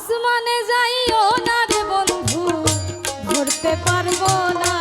আসমানে যাইও না রে বন্ধু ধরতে পারব না।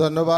ধন্যবাদ